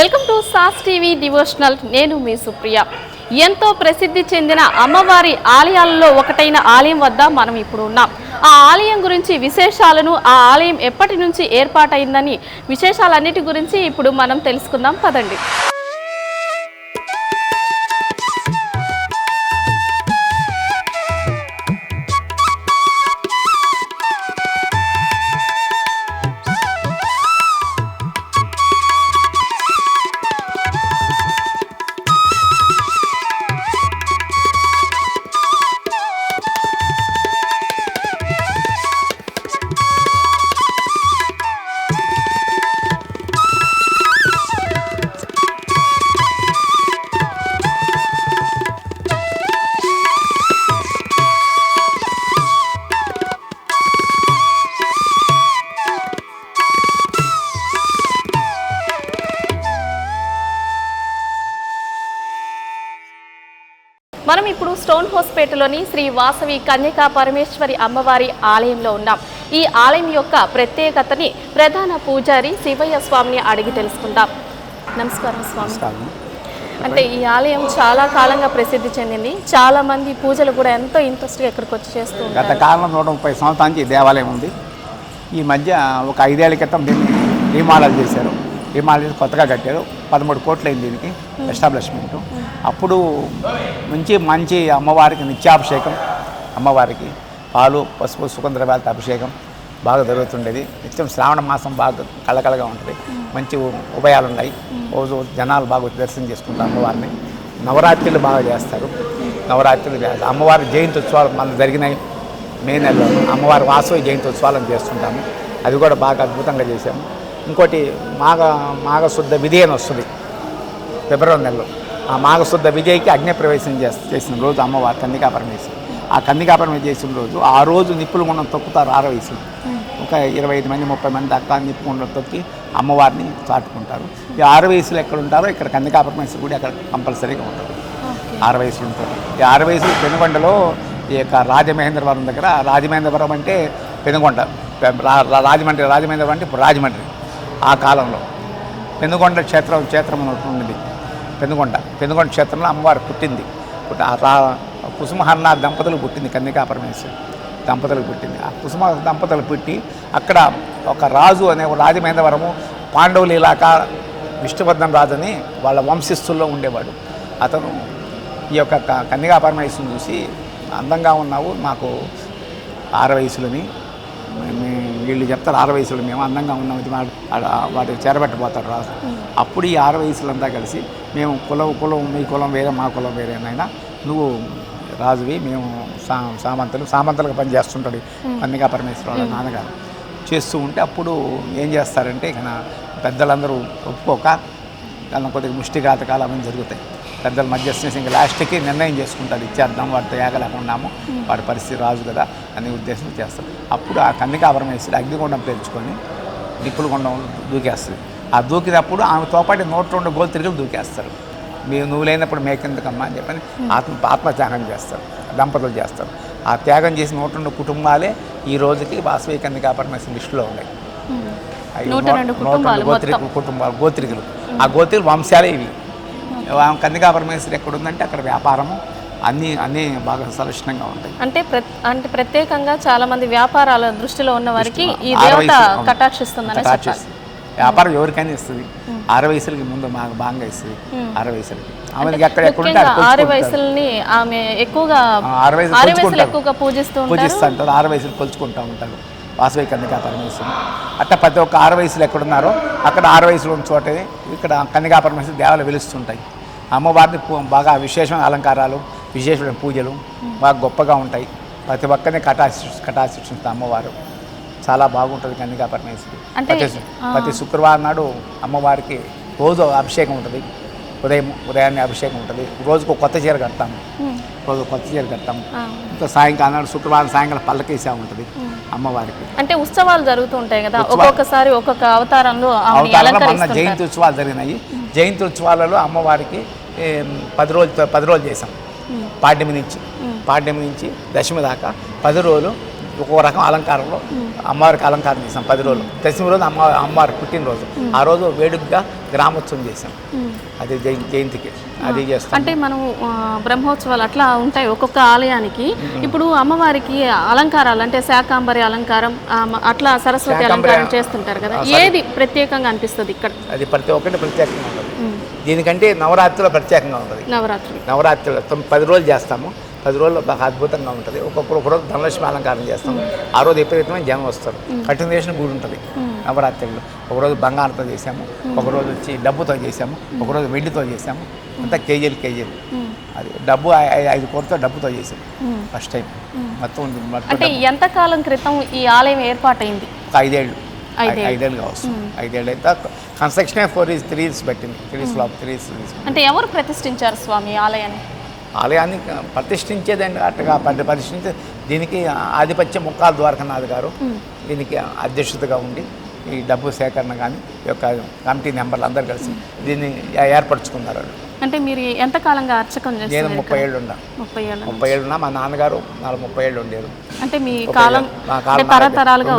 Welcome to sauce TV devotional. నేను మీ సుప్రియ. ఎంతో ప్రసిద్ధి చెందిన అమ్మవారి ఆలయాలలో ఒకటైన ఆలయం వద్ద మనం ఇప్పుడు ఉన్నాం. ఆ ఆలయం గురించి విశేషాలను ఆ ఆలయం ఎప్పటి నుంచి ఏర్పాటైందని విశేషాలన్నిటి గురించి ఇప్పుడు మనం తెలుసుకుందాం. పదండి. మనం ఇప్పుడు స్టోన్ హోస్పేటలోని శ్రీ వాసవి కన్యకా పరమేశ్వరి అమ్మవారి ఆలయంలో ఉన్నాం. ఈ ఆలయం యొక్క ప్రత్యేకతని ప్రధాన పూజారి శివయ్య స్వామిని అడిగి తెలుసుకుందాం. నమస్కారం స్వామి. అంటే ఈ ఆలయం చాలా కాలంగా ప్రసిద్ధి చెందింది. చాలా మంది పూజలు కూడా ఎంతో ఇంట్రెస్ట్గా ఇక్కడికి వచ్చి చేస్తూ గత కాలంలో నూట ముప్పై ఈ దేవాలయం ఉంది. ఈ మధ్య ఒక ఐదేళ్ళ క్రితం దీన్ని రీమాడల్ చేశారు. రీమాడల్ కొత్తగా కట్టారు. పదమూడు కోట్లు అయింది దీనికి ఎస్టాబ్లిష్మెంట్ అప్పుడు నుంచి మంచి అమ్మవారికి నిత్యాభిషేకం అమ్మవారికి పాలు పసుపు సుగంధ అభిషేకం బాగా జరుగుతుండేది. నిత్యం శ్రావణ మాసం బాగా కళకళగా ఉంటుంది. మంచి ఉభయాలు ఉన్నాయి రోజు జనాలు బాగా దర్శనం చేసుకుంటారు అమ్మవారిని. నవరాత్రులు బాగా చేస్తారు. నవరాత్రులు చేస్తారు అమ్మవారి జయంతి ఉత్సవాలు మన జరిగినాయి మే నెలలో. అమ్మవారి వాసవి జయంతి ఉత్సవాలను చేస్తుంటాము. అది కూడా బాగా అద్భుతంగా చేశాము. ఇంకోటి మాఘ మాఘశుద్ధ విధి అని వస్తుంది. ఫిబ్రవరి నెలలో. ఆ మాఘశుద్ధ విజయ్కి అగ్ని ప్రవేశం చేస్- చేసిన రోజు అమ్మవారు కన్నికా పరమేశ్వరి ఆ పరమేశ్వరి చేసిన రోజు ఆ రోజు నిప్పులు గుండం తొక్కుతారు ఆరో వయసులో ఒక ఇరవై ఐదు మంది ముప్పై మంది దాకా నిప్పు గుండం తొక్కి అమ్మవారిని చాటుకుంటారు. ఈ ఆరు వయసులో ఎక్కడ ఉంటారో ఇక్కడ కన్నికా పరమేశ్వరి కూడా అక్కడ కంపల్సరీగా ఉంటుంది. ఆరు వయసులు ఉంటుంది ఈ ఆరు వయసులు పెనుగొండలో ఈ యొక్క రాజమహేంద్రవరం దగ్గర రాజమహేంద్రవరం అంటే పెనుగొండ. రాజమండ్రి రాజమహేంద్రవరం అంటే ఇప్పుడు రాజమండ్రి. ఆ కాలంలో. పెనుగొండ క్షేత్రం క్షేత్రం అని ఉన్నది పెనుగొండ. పెనుగొండ క్షేత్రంలో అమ్మవారు పుట్టింది. ఆ రా కుసుమహన్న దంపతులు పుట్టింది కన్యకా పరమేశ్వరి. దంపతులకు పుట్టింది. ఆ కుసుమ దంపతులు పుట్టి అక్కడ ఒక రాజు అనే ఒక రాజమేందవరము పాండవులు ఇలాక విష్ణువర్ధన్ రాజు అని వాళ్ళ వంశస్థుల్లో ఉండేవాడు. అతను ఈ యొక్క క- కన్యకా పరమేశ్వరిని చూసి అందంగా ఉన్నావు మాకు ఆరు వయసులని వీళ్ళు చెప్తారు ఆరు వయసులు మేము అందంగా ఉన్నాం ఇది వాడు చేరబెట్టబోతాడు రాజు అప్పుడు ఈ ఆరు వయసులంతా కలిసి మేము కులం కులం మీ కులం వేరే మా కులం వేరే నాయనా నువ్వు రాజువి మేము సా సామంతులు సామంతులుగా పని చేస్తుంటాడు కన్యకా పరమేశ్వర వాళ్ళ నాన్నగారు. చేస్తూ ఉంటే అప్పుడు ఏం చేస్తారంటే ఇక పెద్దలందరూ ఒప్పుకోక కొద్దిగా ముష్టిఘాతకాలు అవన్నీ జరుగుతాయి. పెద్దల మధ్యస్థం ఇంకా లాస్ట్కి నిర్ణయం చేసుకుంటారు ఇచ్చేద్దాం వాడితో ఏగలేకున్నాము వాడి పరిస్థితి రాజు కదా అనే ఉద్దేశం చేస్తారు అప్పుడు ఆ కన్నికా పరమేశ్వరి అగ్నిగుండం పేర్చుకొని నిప్పుల గుండం దూకేస్తుంది ఆ దూకినప్పుడు ఆమెతో పాటు నూట రెండు గోలు తిరిగి దూకేస్తారు మీరు నువ్వు లేనప్పుడు మేకెందుకమ్మా అని చెప్పని ఆత్మ ఆత్మత్యాగం చేస్తారు దంపతులు చేస్తారు. ఆ త్యాగం చేసిన నూట రెండు కుటుంబాలే ఈ రోజుకి వాసవి కన్నికా పరమేశ్వరి లిస్టులో ఉన్నాయి. నూట రెండు గోత్రికులు కుటుంబాలు గోత్రికులు. ఆ గోత్రికులు వంశాలే ఇవి. కన్నికా పరమేశ్వరి ఎక్కడ ఉందంటే అక్కడ వ్యాపారము. అన్నీ అన్నీ బాగా సలక్షణంగా ఉంటాయి. అంటే అంటే ప్రత్యేకంగా చాలా మంది వ్యాపారాల దృష్టిలో ఉన్న వారికి ఈ దేవత. కటాక్షిస్తుందని. వ్యాపారం ఎవరికైనా ఇస్తుంది. ఆరు వయసులకి ముందు మాకు బాగా ఇస్తుంది. ఆరు వయసులకి. ఎక్కడ అక్కడ ఆరు. వయసుల్ని ఆమె ఎక్కువగా వయసులు. ఎక్కువగా పూజిస్తూ ఉంటారు. పూజిస్తూ ఉంటారు. ఆరు వయసులు కొలుచుకుంటూ ఉంటారు. వాసవి కన్నికా పరమేశ్వరం. అట్లా ప్రతి ఒక్క ఆరు వయసులు ఎక్కడున్నారో అక్కడ ఆరు వయసులు ఉన్న చోటే ఇక్కడ కన్నికా పరమేశ్వరి దేవాలు వెలుస్తుంటాయి. అమ్మవారిని పూ- బాగా విశేషమైన అలంకారాలు విశేషమైన పూజలు బాగా గొప్పగా ఉంటాయి. ప్రతి ఒక్కరిని కటాశి కటాశిస్తుంది అమ్మవారు. చాలా బాగుంటుంది కన్నికా పరమేశ్వరి. అంటే, ప్రతి ప్రతి శుక్రవారం నాడు అమ్మవారికి రోజు అభిషేకం ఉంటుంది. ఉదయం ఉదయాన్నే అభిషేకం ఉంటుంది. రోజుకు కొత్త చీర కడతాము. రోజు కొత్త చీర కడతాము. ఇంకా సాయంకాలం నాడు శుక్రవారం సాయంకాలం పల్లకేసా ఉంటుంది అమ్మవారికి. అంటే ఉత్సవాలు జరుగుతూ ఉంటాయి కదా ఒక్కొక్కసారి ఒక్కొక్క అవతారంలో అవతారంలో జయంతి ఉత్సవాలు జరిగినాయి. జయంతి ఉత్సవాలలో అమ్మవారికి పది రోజులు పది రోజులు చేసాం పాడ్యమి నుంచి పాడ్యమి నుంచి దశమి దాకా పది రోజులు ఒక్కో రకం అలంకారంలో అమ్మవారికి అలంకారం చేసాం పది రోజులు. దశమి రోజు అమ్మ అమ్మవారి పుట్టినరోజు. ఆ రోజు వేడుకగా గ్రామోత్సవం చేసాం అది జయ- జయంతికి. అది చేస్తాం. అంటే మనం బ్రహ్మోత్సవాలు అట్లా ఉంటాయి ఒక్కొక్క ఆలయానికి. ఇప్పుడు అమ్మవారికి అలంకారాలు అంటే శాకాంబరి అలంకారం అట్లా సరస్వతి అలంకారం చేస్తుంటారు కదా. ఏది ప్రత్యేకంగా అనిపిస్తుంది ఇక్కడ? అది ప్రతి ఒక్కటి ప్రత్యేకంగా ఉంటుంది. దీనికంటే నవరాత్రిలో ప్రత్యేకంగా ఉంటుంది. నవరాత్రి. నవరాత్రులు తొమ్మిది పది రోజులు చేస్తాము. పది రోజులు బాగా అద్భుతంగా ఉంటుంది. ఒక్కొక్కరు ఒక రోజు ధనలక్ష్మి అలంకారం చేస్తాము. ఆ రోజు విపరీతమైన జనం వస్తారు. కంటిన్యూషన్ గుడి ఉంటుంది నవరాత్రులు. ఒకరోజు బంగారంతో చేసాము ఒకరోజు వచ్చి డబ్బుతో చేసాము ఒకరోజు వెండితో చేసాము అంతా కేజీలు కేజీలు. అది డబ్బు ఐదు కోట్లతో డబ్బుతో చేసాము ఫస్ట్ టైం. మొత్తం అంటే ఎంత కాలం క్రితం ఈ ఆలయం ఏర్పాటైంది? ఒక ఐదేళ్ళు. ఐ- ఐదేళ్ళు కావచ్చు ఐదేళ్ళు అయితే construction four years three years పెట్టింది త్రీ ఇయర్స్ లోపు త్రీ ఇయర్స్ అంటే ఎవరు ప్రతిష్ఠించారు స్వామి ఆలయాన్ని? ఆలయాన్ని ప్రతిష్ఠించేదండి అట్టగా పరి- ప్రతిష్ఠించే దీనికి ఆధిపత్య ముక్కాల ద్వారకనాథ్ గారు దీనికి అధ్యక్షతగా ఉండి ఈ డబ్బు సేకరణ కానీ ఈ యొక్క కమిటీ మెంబర్లు అందరు కలిసి దీన్ని ఏర్పరచుకున్నారు. అంటే మీరు ఎంత కాలంగా అర్చకం నేను ముప్పై ఏళ్ళు ఉన్నా. ముప్పై ఏళ్ళ ముప్పై ఏళ్ళు ఉన్నా మా నాన్నగారు నాలుగు ముప్పై ఏళ్ళు ఉండేరు. అంటే మీ కాలం తరతరాలుగా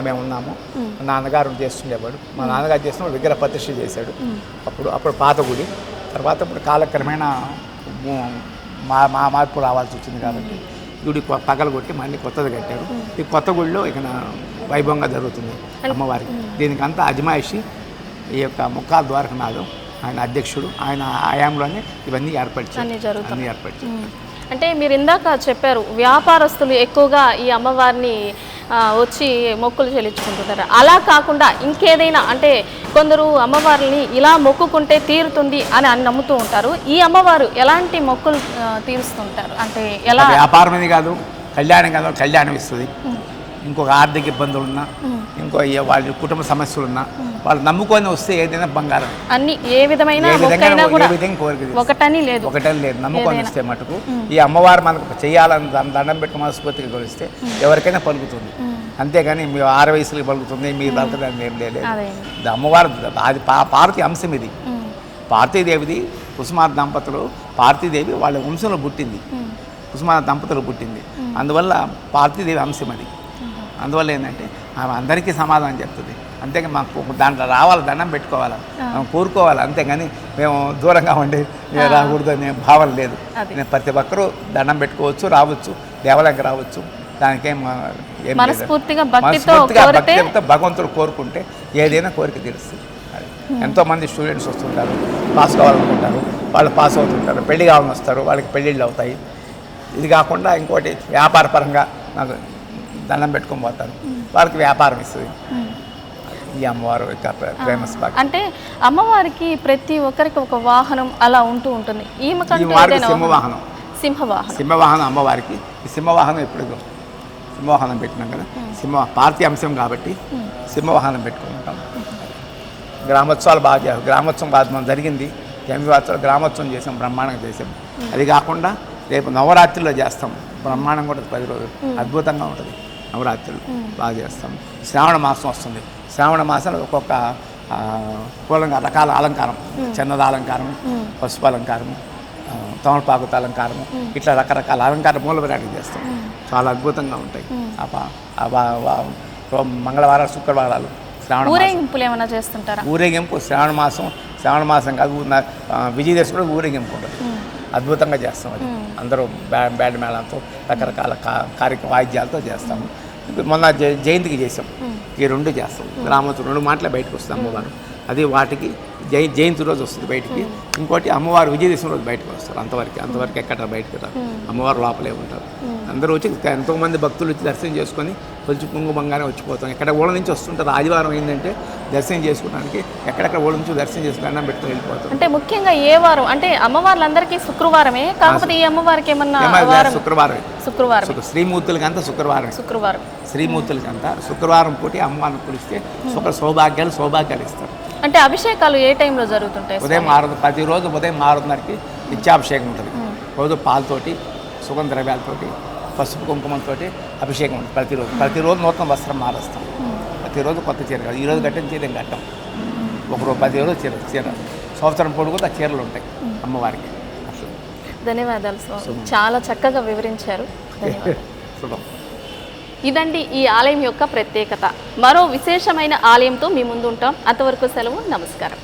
మేము ఉన్నాము. మా నాన్నగారు చేస్తుండేవాడు. మా నాన్నగారు చేసిన విగ్రహ ప్రతిష్ఠ చేశాడు. అప్పుడు అప్పుడు పాత గుడి. తర్వాత ఇప్పుడు కాలక్రమేణా ము- మా మా మార్పు రావాల్సి వచ్చింది కాబట్టి. గుడి పగలగొట్టి మళ్ళీ కొత్తది కట్టారు. ఈ కొత్త గుడిలో ఇక నా వైభవంగా జరుగుతుంది అమ్మవారికి. దీనికి అంతా అజమాయిషి ఈ యొక్క ముక్కాల ద్వారకనాథం ఆయన అధ్యక్షుడు ఆయన ఆయాంలోనే ఇవన్నీ ఏర్పరిచారు. అన్నీ ఏర్పరిచారు. అంటే మీరు ఇందాక చెప్పారు వ్యాపారస్తులు ఎక్కువగా ఈ అమ్మవారిని వచ్చి మొక్కులు చెల్లించుకుంటుంటారు. అలా కాకుండా ఇంకేదైనా అంటే కొందరు అమ్మవారిని ఇలా మొక్కుకుంటే తీరుతుంది అని అని నమ్ముతూ ఉంటారు. ఈ అమ్మవారు ఎలాంటి మొక్కులు తీరుస్తుంటారు? అంటే ఎలా? వ్యాపారం అని కాదు కళ్యాణం కాదు కళ్యాణం ఇస్తుంది. ఇంకొక ఆర్థిక ఇబ్బందులు ఉన్నా ఇంకో వాళ్ళ కుటుంబ సమస్యలు ఉన్నా వాళ్ళు నమ్ముకొని వస్తే ఏదైనా బంగారం. అన్ని ఏ విధమైన. ఒకటని లేదు. ఒకటే లేదు. నమ్ముకొని వస్తే మటుకు ఈ అమ్మవారు మనకు చేయాలని దండం- దండం పెట్టి మనస్ఫూర్తిగా కొలిస్తే ఎవరికైనా పలుకుతుంది. అంతేగాని మీ ఆరు వయసులకి పలుకుతుంది మీ పలుకుతుంది ఏం లేదు. అమ్మవారు అది పార్వతి అంశం ఇది. పార్తీదేవిది కుసుమార్ దంపతులు పార్తీదేవి వాళ్ళ వంశంలో పుట్టింది. కుసుమార్ దంపతులు పుట్టింది. అందువల్ల పార్తీదేవి అంశం అది. అందువల్ల ఏంటంటే ఆమె అందరికీ సమాధానం చెప్తుంది. అంతేగా మాకు దాంట్లో రావాలి దండం పెట్టుకోవాలి కోరుకోవాలి అంతేగాని మేము దూరంగా ఉండి "ఏ రాకూడదు అనే భావన లేదు. ప్రతి ఒక్కరూ దండం పెట్టుకోవచ్చు రావచ్చు దేవాలయంకి రావచ్చు దానికేం. మనస్ఫూర్తిగా భక్తితో భగవంతుడు కోరుకుంటే ఏదైనా కోరిక తీరుస్తుంది. అది. ఎంతోమంది స్టూడెంట్స్ వస్తుంటారు పాస్ కావాలనుకుంటారు వాళ్ళు పాస్ అవుతుంటారు పెళ్ళి కావాలని వస్తారు వాళ్ళకి పెళ్ళిళ్ళు అవుతాయి. ఇది కాకుండా ఇంకోటి వ్యాపార పరంగా నాకు దండం పెట్టుకొని పోతారు. వాళ్ళకి వ్యాపారం ఇస్తుంది. ఈ అమ్మవారు యొక్క ఫేమస్ అంటే అమ్మవారికి ప్రతి ఒక్కరికి ఒక వాహనం అలా ఉంటూ ఉంటుంది. ఈమె సింహవాహనం. సింహవాహనం. సింహవాహనం అమ్మవారికి. ఈ సింహవాహనం ఎప్పుడు సింహవాహనం పెట్టినాం కదా? సింహ పార్టీ అంశం కాబట్టి సింహవాహనం పెట్టుకుంటాం. గ్రామోత్సవాలు బాగా గ్రామోత్సవం బాగా మనం జరిగింది. జన్మవాత్సవాలు గ్రామోత్సవం చేసాం బ్రహ్మాండంగా చేసాం. అది కాకుండా రేపు నవరాత్రిలో చేస్తాం. బ్రహ్మాండం కూడా పది రోజులు. అద్భుతంగా ఉంటుంది. నవరాత్రులు బాగా చేస్తాం. శ్రావణ మాసం వస్తుంది. శ్రావణ మాసంలో ఒక్కొక్క ఆ, పూలంగా రకాల అలంకారం. చిన్నద అలంకారం పసుపు అలంకారం ఆ, తమలపాకుతో అలంకారము ఇట్లా రకరకాల అలంకార మూల విరాటం చేస్తాం. చాలా అద్భుతంగా ఉంటాయి. మంగళవారాలు శుక్రవారాలు శ్రావణ ఊరేగింపులు ఏమైనా చేస్తుంటారా? ఊరేగింపు శ్రావణ మాసం శ్రావణ మాసం కాదు విజయదశమి కూడా ఊరేగింపు ఉంటుంది. అద్భుతంగా చేస్తాం అది. అందరూ బ్యా బ్యాండ్ మేళంతో రకరకాల కా కార్యక్రమ వాయిద్యాలతో చేస్తాము. మొన్న జయంతికి చేసాం ఈ రెండు చేస్తాం. గ్రామోత్సవం రెండు మాటలే బయటకు వస్తుంది అమ్మవారు. అది వాటికి జయ జయంతి రోజు వస్తుంది బయటికి. ఇంకోటి అమ్మవారు విజయదశమి రోజు బయటకు వస్తారు. అంతవరకు అంతవరకు ఎక్కడ బయటకు రారు. అమ్మవారు లోపలే ఉంటారు. అందరూ వచ్చి ఎంతోమంది భక్తులు వచ్చి దర్శనం చేసుకొని కొంచెం కుంగుమంగానే వచ్చిపోతాం. ఎక్కడ ఊళ్ళ నుంచి వస్తుంటారు? ఆదివారం ఏంటంటే దర్శనం చేసుకోవడానికి ఎక్కడెక్కడ ఊళ్ళ నుంచి దర్శనం చేసుకుని అన్నం పెట్టుకుని వెళ్ళిపోతారు. అంటే ముఖ్యంగా ఏ వారం? అంటే అమ్మవార్లందరికీ శుక్రవారమే? కాకపోతే ఈ అమ్మవారికి ఏమన్నా ఏమైనా వారం? శుక్రవారం శుక్రవారం. శుక్ర- శ్రీమూర్తులకంతా శుక్రవారం శుక్రవారం. శ్రీమూర్తులకంతా శుక్రవారం పూటి అమ్మవారిని కులిస్తే శుక్ర సౌభాగ్యాలు సౌభాగ్యాలు ఇస్తారు. అంటే అభిషేకాలు ఏ టైంలో జరుగుతుంటాయి ఉదయం ఆరు ప్రతిరోజు ఉదయం ఆరున్నరకి నిత్యాభిషేకం ఉంటుంది. రోజు పాలతోటి సుగంధ ద్రవ్యాలతోటి పసుపు కుంకుమంతో అభిషేకం ఉంటుంది ప్రతిరోజు. ప్రతిరోజు నూతన వస్త్రం మారుస్తాం. ప్రతిరోజు కొత్త చీర కాదు ఈరోజు కట్టిన చీర ఏం కట్టాం? ఒకరోజు ప్రతిరోజు చీర చీర. సంవత్సరం పొడుగు ఆ చీరలు ఉంటాయి అమ్మవారికి. ధన్యవాదాలు చాలా చక్కగా వివరించారు. ధన్యవాదాలు. ఇదండి ఈ ఆలయం యొక్క ప్రత్యేకత. మరో విశేషమైన ఆలయంతో మీ ముందు ఉంటాం అంతవరకు సెలవు నమస్కారం.